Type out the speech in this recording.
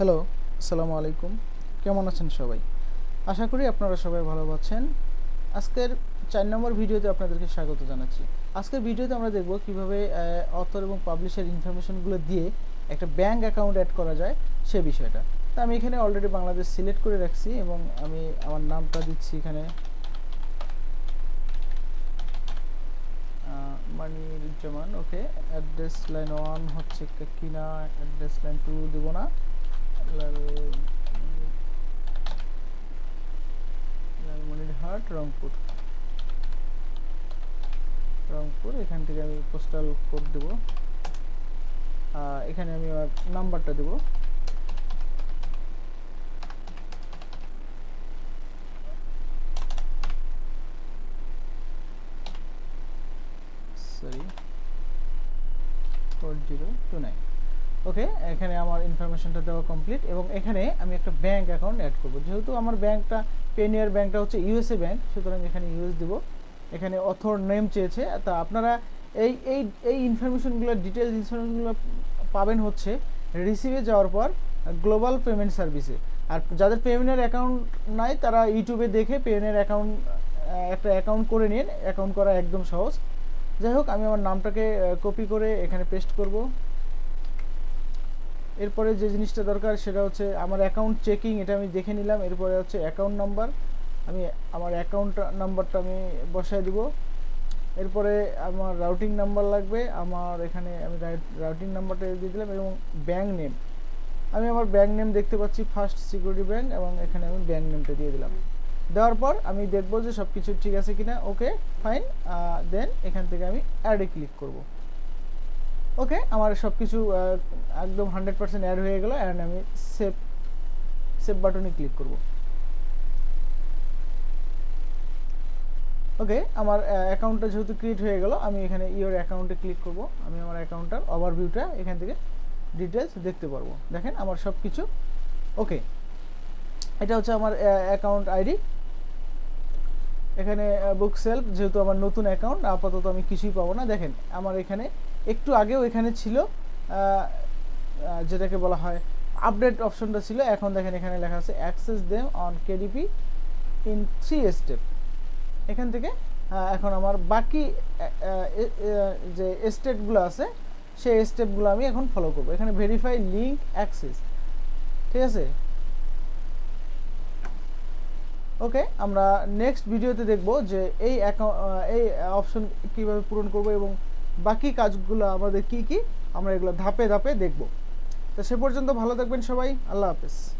Hello আসসালামু আলাইকুম। কেমন আছেন সবাই? আশা করি আপনারা সবাই ভালো আছেন। আজকের চার নম্বর ভিডিওতে আপনাদেরকে স্বাগত জানাচ্ছি। আজকের ভিডিওতে আমরা দেখব কীভাবে অথর এবং পাবলিশের ইনফরমেশনগুলো দিয়ে একটা ব্যাংক অ্যাকাউন্ট অ্যাড করা যায় সে বিষয়টা। তো আমি এখানে অলরেডি বাংলাদেশ সিলেক্ট করে রাখছি এবং আমি আমার নামটা দিচ্ছি এখানে। Maniruzzaman okay address line one হচ্ছে কিনা অ্যাড্রেস লাইন টু দেবো না। লালমনিরহাট, রংপুর। রংপুর, এখান থেকে আমি পোস্টাল কোড দেব। এখানে আমি আমার নাম্বারটা দেব। Sorry four zero two nine okay এখানে আমার ইনফরমেশনটা দেওয়া কমপ্লিট এবং এখানে আমি একটা ব্যাংক অ্যাকাউন্ট অ্যাড করব। যেহেতু আমার ব্যাংকটা পেনিয়ার ব্যাংকটা হচ্ছে ইউএসএ ব্যাংক সুতরাং এখানে ইউএস দিব। এখানে অথর নেম চেয়েছে। তা আপনারা এই এই এই ইনফরমেশনগুলো ডিটেলস ইনফরমেশনগুলো পাবেন হচ্ছে রিসিভে যাওয়ার পর গ্লোবাল পেমেন্ট সার্ভিসে আর যাদের পেমেন্টের অ্যাকাউন্ট নাই, তারা ইউটিউবে দেখে পেমেন্টের অ্যাকাউন্ট একটা অ্যাকাউন্ট করে নিন। অ্যাকাউন্ট করা একদম সহজ। যাই হোক, আমি আমার নামটাকে কপি করে এখানে পেস্ট করব। এরপরে যে জিনিসটা দরকার সেটা হচ্ছে আমার অ্যাকাউন্ট চেকিং এটা আমি দেখে নিলাম। এরপরে হচ্ছে অ্যাকাউন্ট নাম্বার আমি আমার অ্যাকাউন্ট নাম্বারটা আমি বসায় দিব। এরপরে আমার রাউটিং নাম্বার লাগবে, আমার এখানে আমি রাউটিং নাম্বারটা দিয়ে দিলাম এবং ব্যাঙ্ক নেম আমি আমার ব্যাঙ্ক নেম দেখতে পাচ্ছি ফার্স্ট সিকিউরিটি ব্যাঙ্ক এবং এখানে আমি ব্যাঙ্ক নেমটা দিয়ে দিলাম। দেওয়ার পর আমি দেখব যে সব কিছু ঠিক আছে কিনা। ওকে ফাইন দেন এখান থেকে আমি অ্যাডে ক্লিক করব। ওকে আমার সব কিছু একদম হান্ড্রেড পার্সেন্ট অ্যাড হয়ে গেল অ্যান্ড আমি সেভ সেভ বাটনে ক্লিক করব। ওকে আমার অ্যাকাউন্টটা যেহেতু ক্রিয়েট হয়ে গেল, আমি এখানে ইওর অ্যাকাউন্টে ক্লিক করব। আমি আমার অ্যাকাউন্টটার ওভারভিউটা এখান থেকে ডিটেলস দেখতে পারব। দেখেন আমার সব কিছু ওকে এটা হচ্ছে আমার অ্যাকাউন্ট আইডি এখানে বুক সেলফ যেহেতু আমার নতুন অ্যাকাউন্ট আপাতত আমি কিছুই পাবো না। দেখেন, আমার এখানে একটু আগেও এখানে ছিল যেটাকে বলা হয় আপডেট অপশনটা ছিল। এখন দেখেন এখানে লেখা আছে access them on KDP in three step এখান থেকে এখন আমার বাকি যে স্টেপগুলো আছে, সেই স্টেপগুলো আমি এখন ফলো করব। এখানে ভেরিফাই লিঙ্ক অ্যাক্সেস ঠিক আছে? ওকে আমরা নেক্সট ভিডিওতে দেখব যে এই এই অপশন কীভাবে পূরণ করব এবং বাকি কাজগুলো আমাদের কি কি? আমরা এগুলো ধাপে ধাপে দেখব। তো সে পর্যন্ত ভালো থাকবেন সবাই। আল্লাহ হাফেজ।